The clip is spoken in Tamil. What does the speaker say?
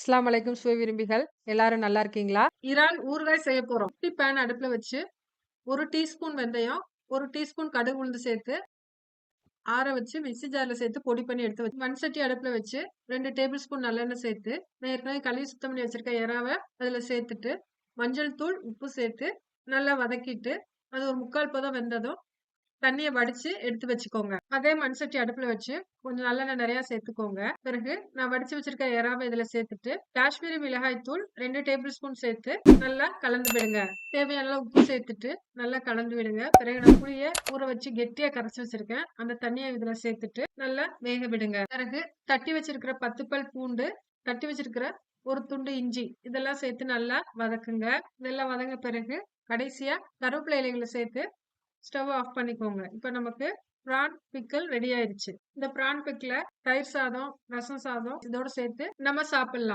இஸ்லாம் அலைக்கும் சுவை விரும்பிகள். எல்லாரும் நல்லா இருக்கீங்களா? இறால் ஊறுகாய் செய்ய போறோம். குட்டி பேன் அடுப்புல வச்சு ஒரு டீஸ்பூன் வெந்தயம் ஒரு டீஸ்பூன் கடுகு உளுந்து சேர்த்து ஆற வச்சு மிக்சி ஜாரில் சேர்த்து பொடி பண்ணி எடுத்து வச்சு மண் சட்டி அடுப்புல வச்சு ரெண்டு டேபிள் ஸ்பூன் நல்லெண்ணெய் சேர்த்து நான் ஏற்கனவே கழுவி சுத்தம் பண்ணி வச்சிருக்க இறாவை அதில் சேர்த்துட்டு மஞ்சள் தூள் உப்பு சேர்த்து நல்லா வதக்கிட்டு அது ஒரு முக்கால் பதம் வெந்ததும் தண்ணியை வடிச்சு எடுத்து வச்சுக்கோங்க. அதே மண் சட்டி அடுப்புல வச்சு கொஞ்சம் நல்லெண்ணெய் நிறைய சேர்த்துக்கோங்க. பிறகு நான் வடிச்சு வச்சிருக்க இறாவை இதுல சேர்த்துட்டு காஷ்மீரி மிளகாய் தூள் ரெண்டு டேபிள் ஸ்பூன் சேர்த்து நல்லா கலந்து விடுங்க. தேவையான உப்பு சேர்த்துட்டு நல்லா கலந்து விடுங்க. பிறகு நான் புளிய ஊற வச்சு கெட்டியா கரைச்சி வச்சிருக்கேன். அந்த தண்ணியை இதுல சேர்த்துட்டு நல்லா வேக விடுங்க. பிறகு தட்டி வச்சிருக்கிற பத்து பல் பூண்டு தட்டி வச்சிருக்கிற ஒரு துண்டு இஞ்சி இதெல்லாம் சேர்த்து நல்லா வதக்குங்க. இதெல்லாம் வதங்க பிறகு கடைசியா கருவேப்பிலை இலைகளை சேர்த்து ஸ்டவ் ஆஃப் பண்ணிக்கோங்க. இப்போ நமக்கு பிரான் பிக்கல் ரெடி ஆயிருச்சு. இந்த பிரான் பிக்கில் தயிர் சாதம் ரசம் சாதம் இதோட சேர்த்து நம்ம சாப்பிடலாம்.